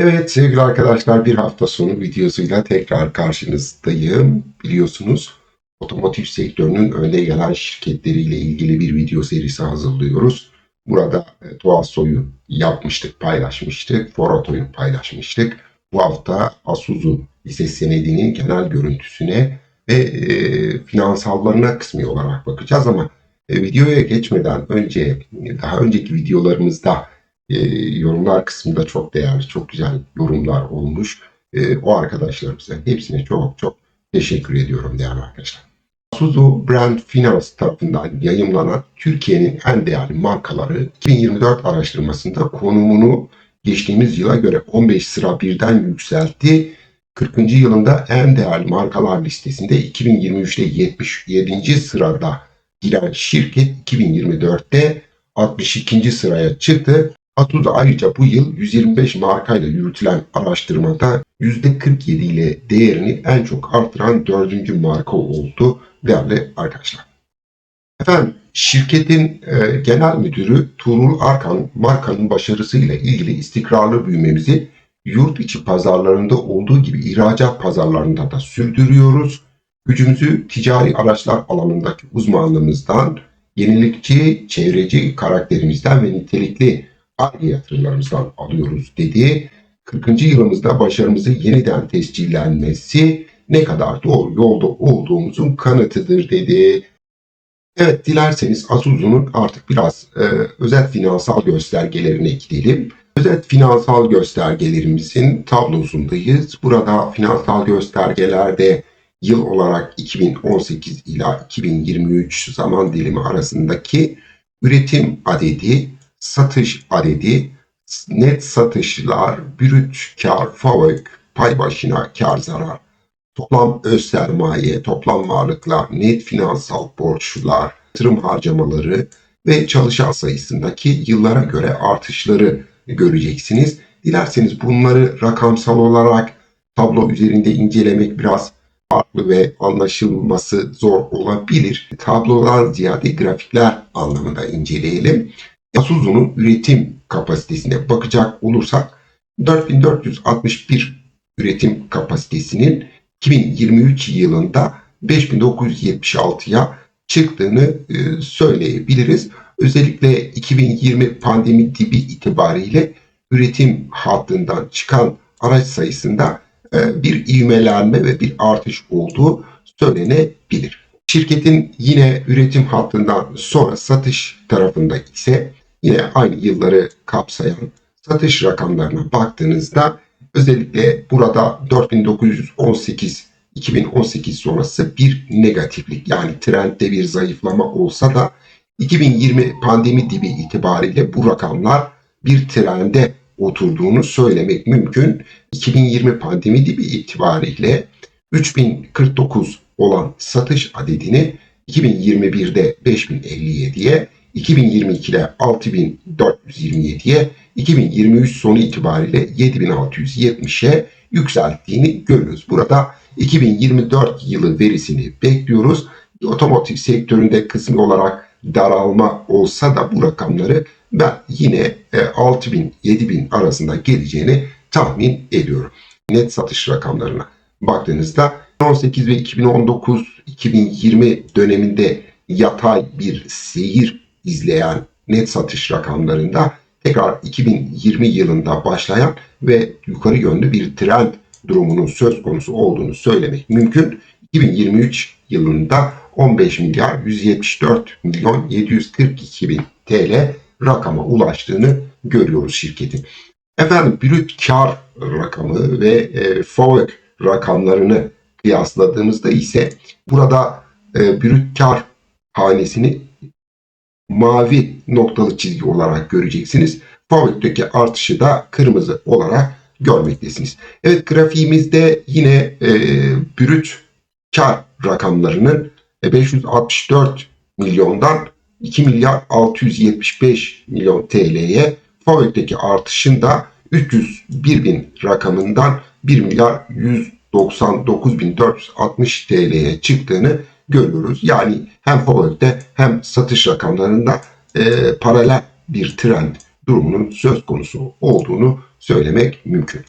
Evet sevgili arkadaşlar bir hafta sonu videosuyla tekrar karşınızdayım. Biliyorsunuz otomotiv sektörünün önde gelen şirketleriyle ilgili bir video serisi hazırlıyoruz. Burada e, soyu yapmıştık, paylaşmıştık. Foroto'yu paylaşmıştık. Bu hafta Asuzu hisse senedinin genel görüntüsüne ve e, finansallarına kısmi olarak bakacağız ama e, videoya geçmeden önce daha önceki videolarımızda e, yorumlar kısmında çok değerli, çok güzel yorumlar olmuş. E, o arkadaşlarımıza hepsine çok çok teşekkür ediyorum değerli arkadaşlar. Suzu Brand Finance tarafından yayımlanan Türkiye'nin en değerli markaları 2024 araştırmasında konumunu geçtiğimiz yıla göre 15 sıra birden yükseltti. 40. yılında en değerli markalar listesinde 2023'te 77. sırada giren şirket 2024'te 62. sıraya çıktı. Atus ayrıca bu yıl 125 markayla yürütülen araştırmada %47 ile değerini en çok artıran dördüncü marka oldu değerli arkadaşlar. Efendim şirketin e, genel müdürü Tuğrul Arkan markanın başarısıyla ilgili istikrarlı büyümemizi yurt içi pazarlarında olduğu gibi ihracat pazarlarında da sürdürüyoruz. Gücümüzü ticari araçlar alanındaki uzmanlığımızdan, yenilikçi, çevreci karakterimizden ve nitelikli ARGE yatırımlarımızdan alıyoruz dedi. 40. yılımızda başarımızı yeniden tescillenmesi ne kadar doğru yolda olduğumuzun kanıtıdır dedi. Evet dilerseniz Asuzu'nun artık biraz e, özet finansal göstergelerine gidelim. Özet finansal göstergelerimizin tablosundayız. Burada finansal göstergelerde yıl olarak 2018 ila 2023 zaman dilimi arasındaki üretim adedi, satış adedi, net satışlar, brüt kar, FAVÖK, pay başına kar zarar, toplam öz sermaye, toplam varlıklar, net finansal borçlar, yatırım harcamaları ve çalışan sayısındaki yıllara göre artışları göreceksiniz. Dilerseniz bunları rakamsal olarak tablo üzerinde incelemek biraz farklı ve anlaşılması zor olabilir. Tablolar ziyade grafikler anlamında inceleyelim. Isuzu'nun üretim kapasitesine bakacak olursak 4461 üretim kapasitesinin 2023 yılında 5976'ya çıktığını e, söyleyebiliriz. Özellikle 2020 pandemi dibi itibariyle üretim hattından çıkan araç sayısında e, bir ivmelenme ve bir artış olduğu söylenebilir. Şirketin yine üretim hattından sonra satış tarafında ise yine aynı yılları kapsayan satış rakamlarına baktığınızda özellikle burada 4918 2018 sonrası bir negatiflik yani trendde bir zayıflama olsa da 2020 pandemi dibi itibariyle bu rakamlar bir trende oturduğunu söylemek mümkün. 2020 pandemi dibi itibariyle 3049 olan satış adedini 2021'de 5057'ye, 2022'de 6427'ye, 2023 sonu itibariyle 7670'e yükselttiğini görüyoruz. Burada 2024 yılı verisini bekliyoruz. Otomotiv sektöründe kısmi olarak daralma olsa da bu rakamları ben yine 6000-7000 e, arasında geleceğini tahmin ediyorum. Net satış rakamlarına baktığınızda 2018 ve 2019-2020 döneminde yatay bir seyir izleyen net satış rakamlarında tekrar 2020 yılında başlayan ve yukarı yönlü bir trend durumunun söz konusu olduğunu söylemek mümkün. 2023 yılında 15 milyar 174 milyon 742 bin TL rakama ulaştığını görüyoruz şirketin. Efendim brüt kar rakamı ve e, FOVÖK rakamlarını kıyasladığımızda ise burada e, brüt kar hanesini mavi noktalı çizgi olarak göreceksiniz. FOVÖK'teki artışı da kırmızı olarak görmektesiniz. Evet grafiğimizde yine e, brüt kar rakamlarının 564 e, milyondan 2 milyar 675 milyon TL'ye FAVÖK'teki artışın da 301 bin rakamından 1 milyar 199 bin 460 TL'ye çıktığını görüyoruz. Yani hem FAVÖK'te hem satış rakamlarında e, paralel bir trend durumunun söz konusu olduğunu söylemek mümkün.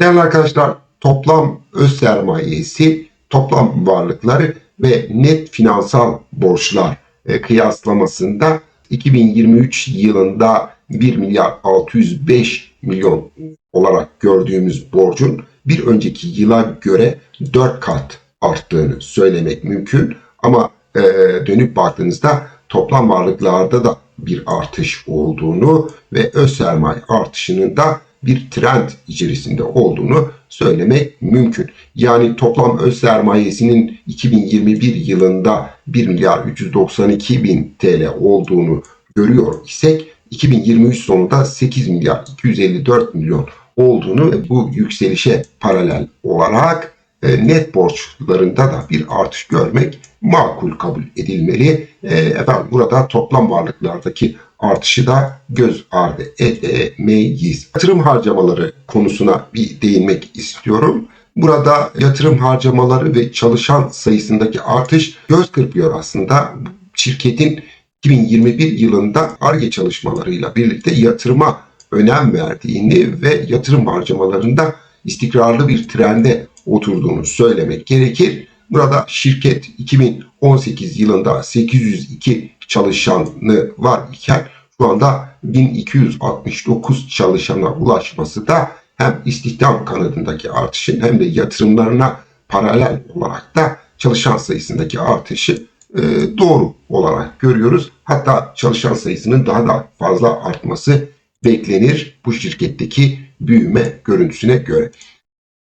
Değerli arkadaşlar toplam öz sermayesi, toplam varlıkları ve net finansal borçlar e, kıyaslamasında 2023 yılında 1 milyar 605 milyon olarak gördüğümüz borcun bir önceki yıla göre 4 kat arttığını söylemek mümkün. Ama e, dönüp baktığınızda toplam varlıklarda da bir artış olduğunu ve öz sermaye artışının da bir trend içerisinde olduğunu söylemek mümkün. Yani toplam öz sermayesinin 2021 yılında 1 milyar 392 bin TL olduğunu görüyor isek 2023 sonunda 8 milyar 254 milyon olduğunu ve bu yükselişe paralel olarak net borçlarında da bir artış görmek makul kabul edilmeli. E, efendim burada toplam varlıklardaki artışı da göz ardı edemeyiz. Yatırım harcamaları konusuna bir değinmek istiyorum. Burada yatırım harcamaları ve çalışan sayısındaki artış göz kırpıyor aslında. Şirketin 2021 yılında ARGE çalışmalarıyla birlikte yatırıma önem verdiğini ve yatırım harcamalarında istikrarlı bir trende oturduğunu söylemek gerekir. Burada şirket 2018 yılında 802 çalışanı var iken şu anda 1269 çalışana ulaşması da hem istihdam kanadındaki artışın hem de yatırımlarına paralel olarak da çalışan sayısındaki artışı e, doğru olarak görüyoruz. Hatta çalışan sayısının daha da fazla artması beklenir bu şirketteki büyüme görüntüsüne göre.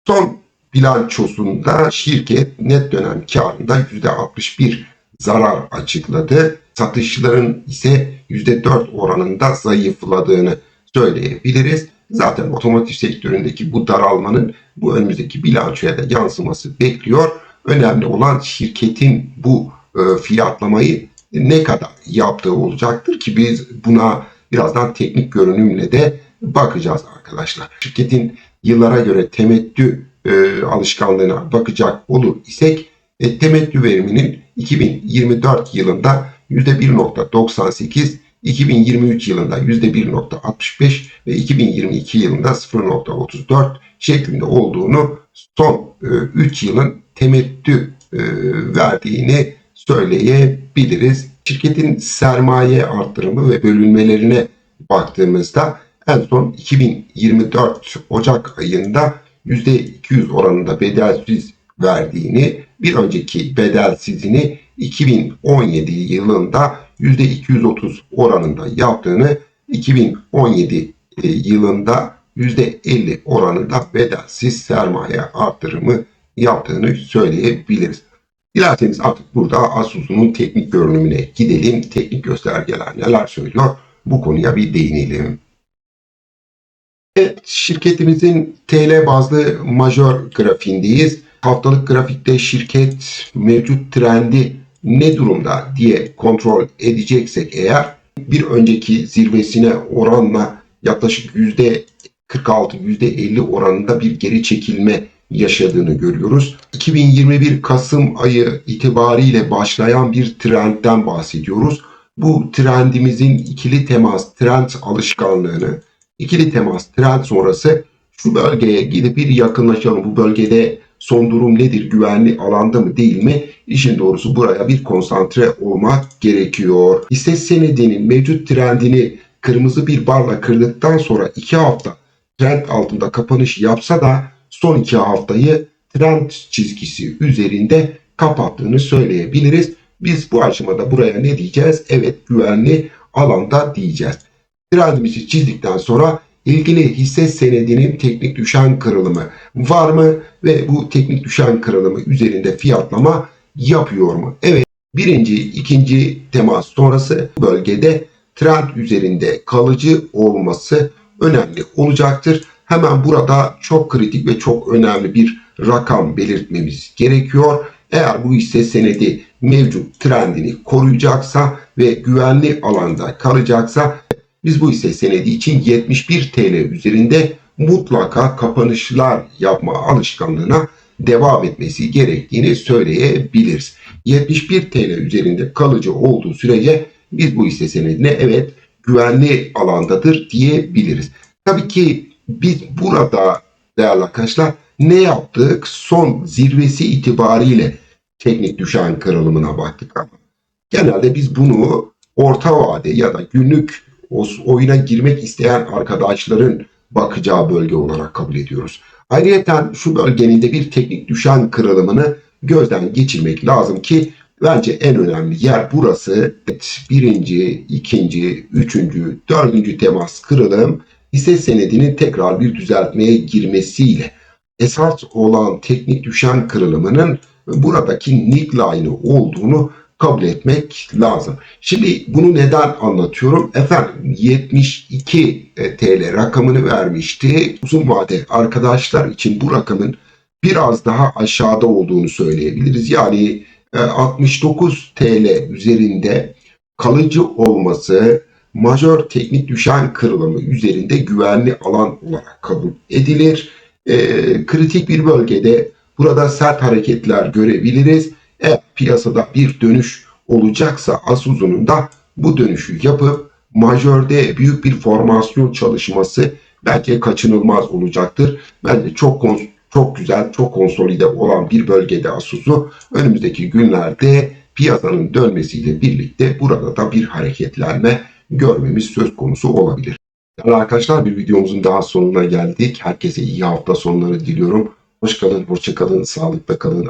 Son bilançosunda şirket net dönem karında %61 zarar açıkladı. Satışların ise %4 oranında zayıfladığını söyleyebiliriz. Zaten otomotiv sektöründeki bu daralmanın bu önümüzdeki bilançoya da yansıması bekliyor. Önemli olan şirketin bu e, fiyatlamayı ne kadar yaptığı olacaktır ki biz buna birazdan teknik görünümle de bakacağız arkadaşlar. Şirketin yıllara göre temettü e, alışkanlığına bakacak olur isek e, temettü veriminin 2024 yılında %1.98, 2023 yılında %1.65 ve 2022 yılında 0.34 şeklinde olduğunu son e, 3 yılın temettü e, verdiğini söyleyebiliriz. Şirketin sermaye arttırımı ve bölünmelerine baktığımızda en son 2024 Ocak ayında %200 oranında bedelsiz verdiğini, bir önceki bedelsizini 2017 yılında %230 oranında yaptığını, 2017 e, yılında %50 oranında bedelsiz sermaye arttırımı yaptığını söyleyebiliriz. Dilerseniz artık burada Asus'un teknik görünümüne gidelim. Teknik göstergeler neler söylüyor? Bu konuya bir değinelim. Şirketimizin TL bazlı majör grafiğindeyiz. Haftalık grafikte şirket mevcut trendi ne durumda diye kontrol edeceksek eğer bir önceki zirvesine oranla yaklaşık %46-%50 oranında bir geri çekilme yaşadığını görüyoruz. 2021 Kasım ayı itibariyle başlayan bir trendten bahsediyoruz. Bu trendimizin ikili temas trend alışkanlığını, ikili temas trend sonrası şu bölgeye gidip bir yakınlaşalım. Bu bölgede son durum nedir? Güvenli alanda mı değil mi? İşin doğrusu buraya bir konsantre olmak gerekiyor. Hisse senedinin mevcut trendini kırmızı bir barla kırdıktan sonra 2 hafta trend altında kapanış yapsa da son 2 haftayı trend çizgisi üzerinde kapattığını söyleyebiliriz. Biz bu aşamada buraya ne diyeceğiz? Evet güvenli alanda diyeceğiz. Trendimizi çizdikten sonra ilgili hisse senedinin teknik düşen kırılımı var mı ve bu teknik düşen kırılımı üzerinde fiyatlama yapıyor mu? Evet birinci, ikinci temas sonrası bölgede trend üzerinde kalıcı olması önemli olacaktır. Hemen burada çok kritik ve çok önemli bir rakam belirtmemiz gerekiyor. Eğer bu hisse senedi mevcut trendini koruyacaksa ve güvenli alanda kalacaksa biz bu hisse senedi için 71 TL üzerinde mutlaka kapanışlar yapma alışkanlığına devam etmesi gerektiğini söyleyebiliriz. 71 TL üzerinde kalıcı olduğu sürece biz bu hisse senedine evet güvenli alandadır diyebiliriz. Tabii ki biz burada değerli arkadaşlar ne yaptık? Son zirvesi itibariyle teknik düşen kırılımına baktık ama genelde biz bunu orta vade ya da günlük o- oyuna girmek isteyen arkadaşların bakacağı bölge olarak kabul ediyoruz. Ayrıca şu bölgenin de bir teknik düşen kırılımını gözden geçirmek lazım ki bence en önemli yer burası. Evet, birinci, ikinci, üçüncü, dördüncü temas kırılım hisse senedinin tekrar bir düzeltmeye girmesiyle esas olan teknik düşen kırılımının buradaki neckline'ı olduğunu kabul etmek lazım. Şimdi bunu neden anlatıyorum? Efendim 72 TL rakamını vermişti. Uzun vade arkadaşlar için bu rakamın biraz daha aşağıda olduğunu söyleyebiliriz. Yani e, 69 TL üzerinde kalıcı olması majör teknik düşen kırılımı üzerinde güvenli alan olarak kabul edilir. E, kritik bir bölgede burada sert hareketler görebiliriz. Piyasada bir dönüş olacaksa Asuz'un da bu dönüşü yapıp majörde büyük bir formasyon çalışması belki kaçınılmaz olacaktır. Bence çok çok güzel, çok konsolide olan bir bölgede Asus'u önümüzdeki günlerde piyasanın dönmesiyle birlikte burada da bir hareketlenme görmemiz söz konusu olabilir. Yani arkadaşlar bir videomuzun daha sonuna geldik. Herkese iyi hafta sonları diliyorum. Hoş kalın, hoşça kalın, sağlıkla kalın.